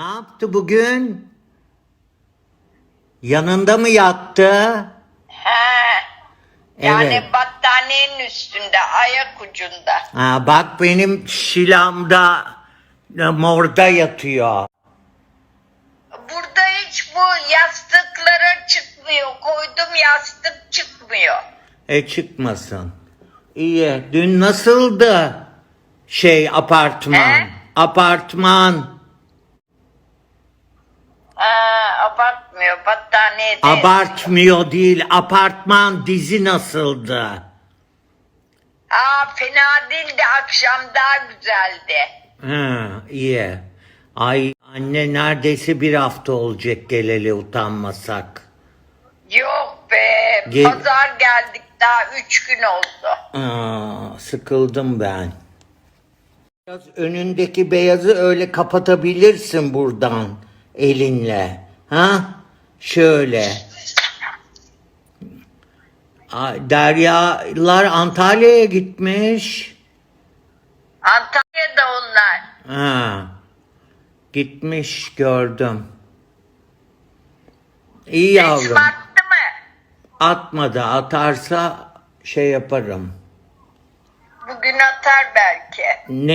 Ne yaptı bugün? Yanında mı yattı? He. Yani Evet. battaniyenin üstünde, ayak ucunda. Ha, bak benim şilamda e, morda yatıyor. Burada hiç bu yastıklara çıkmıyor. Koydum yastık çıkmıyor. E çıkmasın. İyi. Dün nasıldı? Şey apartman. He? Apartman. Ha, abartmıyor battaniye de. Abartmıyor değil. Apartman dizi nasıldı? Aa, fena değildi akşam daha güzeldi. Ha, iyi. Ay anne neredeyse bir hafta olacak geleli utanmasak. Yok be Gel- pazar geldik daha üç gün oldu. Aa, sıkıldım ben. Biraz önündeki beyazı öyle kapatabilirsin buradan elinle. Ha? Şöyle. Deryalar Antalya'ya gitmiş. Antalya'da onlar. Ha. Gitmiş gördüm. İyi yavrum. attı mı? Atmadı. Atarsa şey yaparım. Bugün atar belki. Ne